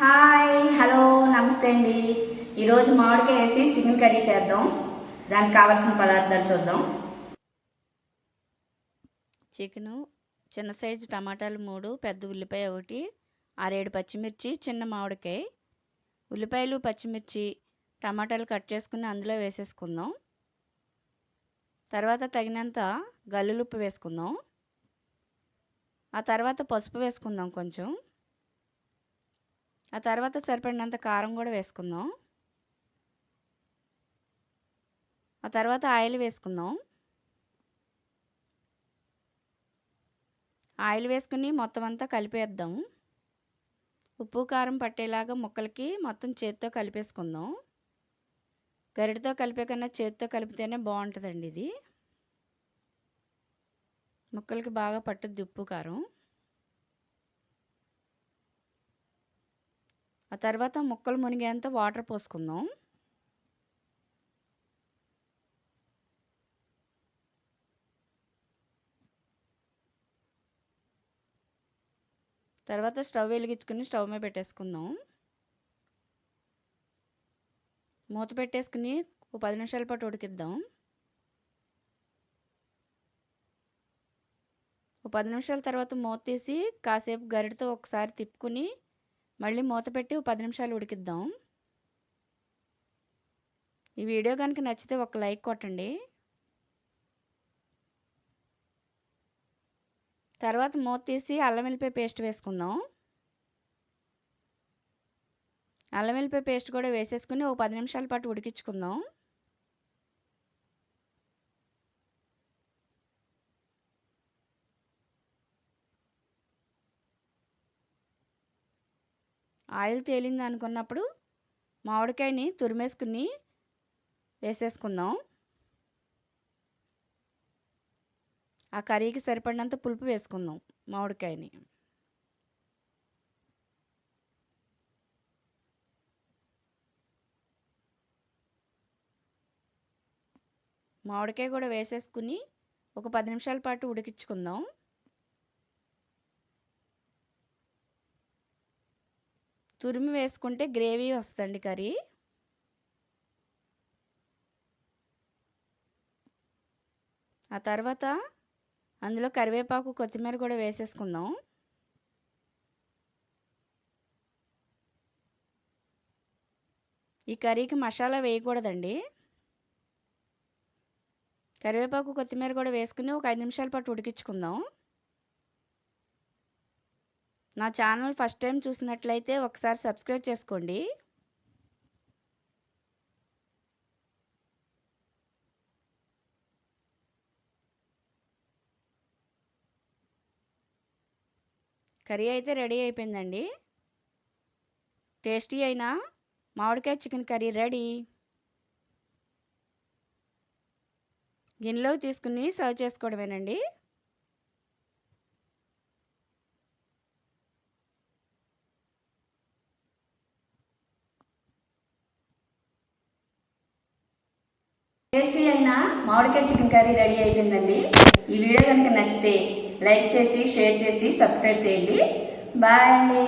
Hi hello నమస్తే అండి. ఈరోజు మామిడికాయ వేసి చికెన్ కర్రీ చేద్దాం. దానికి కావాల్సిన పదార్థాలు చూద్దాం. చికెను చిన్న సైజు టమాటాలు మూడు పెద్ద ఉల్లిపాయ ఒకటి ఆరేడు పచ్చిమిర్చి చిన్న మామిడికాయ. ఉల్లిపాయలు పచ్చిమిర్చి టమాటాలు కట్ చేసుకుని అందులో వేసేసుకుందాం. తర్వాత తగినంత గల్లులుప్పు వేసుకుందాం. ఆ తర్వాత పసుపు వేసుకుందాం కొంచెం. ఆ తర్వాత సరిపడినంత కారం కూడా వేసుకుందాం. ఆ తర్వాత ఆయిల్ వేసుకుందాం. ఆయిల్ వేసుకుని మొత్తం అంతా కలిపేద్దాం. ఉప్పు కారం పట్టేలాగా ముక్కలకి మొత్తం చేతితో కలిపేసుకుందాం. గరిటతో కలిపే కన్నా చేతితో కలిపితేనే బాగుంటుందండి ఇది. ముక్కలకి బాగా పట్టుద్ది ఉప్పు కారం. ఆ తర్వాత ముక్కలు మునిగేంత వాటర్ పోసుకుందాం. తర్వాత స్టవ్ వెలిగించుకుని స్టవ్ మీద పెట్టేసుకుందాం. మూత పెట్టేసుకుని ఒక పది నిమిషాల పాటు ఉడికిద్దాం. ఓ పది నిమిషాల తర్వాత మూత తీసి కాసేపు గరిటతో ఒకసారి తిప్పుకుని మళ్ళీ మూత పెట్టి పది నిమిషాలు ఉడికిద్దాం. ఈ వీడియో కనుక నచ్చితే ఒక లైక్ కొట్టండి. తర్వాత మూత తీసి అల్లం వెల్లిపాయ పేస్ట్ వేసుకుందాం. అల్లం వెల్లిపాయ పేస్ట్ కూడా వేసేసుకుని ఒక పది నిమిషాల పాటు ఉడికించుకుందాం. ఆయిల్ తేలింది అనుకున్నప్పుడు మామిడికాయని తురిమేసుకుని వేసేసుకుందాం. ఆ కర్రీకి సరిపడినంత పులుపు వేసుకుందాం మామిడికాయని. మామిడికాయ కూడా వేసేసుకుని ఒక పది నిమిషాల పాటు ఉడికించుకుందాం. తురిమి వేసుకుంటే గ్రేవీ వస్తుంది కర్రీ. ఆ తర్వాత అందులో కరివేపాకు కొత్తిమీర కూడా వేసేసుకుందాం. ఈ కర్రీకి మసాలా వేయకూడదండి. కరివేపాకు కొత్తిమీర కూడా వేసుకుని ఒక ఐదు నిమిషాల పాటు ఉడికించుకుందాం. నా ఛానల్ ఫస్ట్ టైం చూసినట్లయితే ఒకసారి సబ్స్క్రైబ్ చేసుకోండి. కర్రీ అయితే రెడీ అయిపోయిందండి. టేస్టీ అయినా మామిడికాయ చికెన్ కర్రీ రెడీ. గిన్నెలోకి తీసుకుని సర్వ్ చేసుకోవడమేనండి. టేస్టీ అయిన మామిడికాయ చికెన్ కర్రీ రెడీ అయిపోయిందండి. ఈ వీడియో కనుక నచ్చితే లైక్ చేసి షేర్ చేసి సబ్స్క్రైబ్ చేయండి. బాయ్ అండి.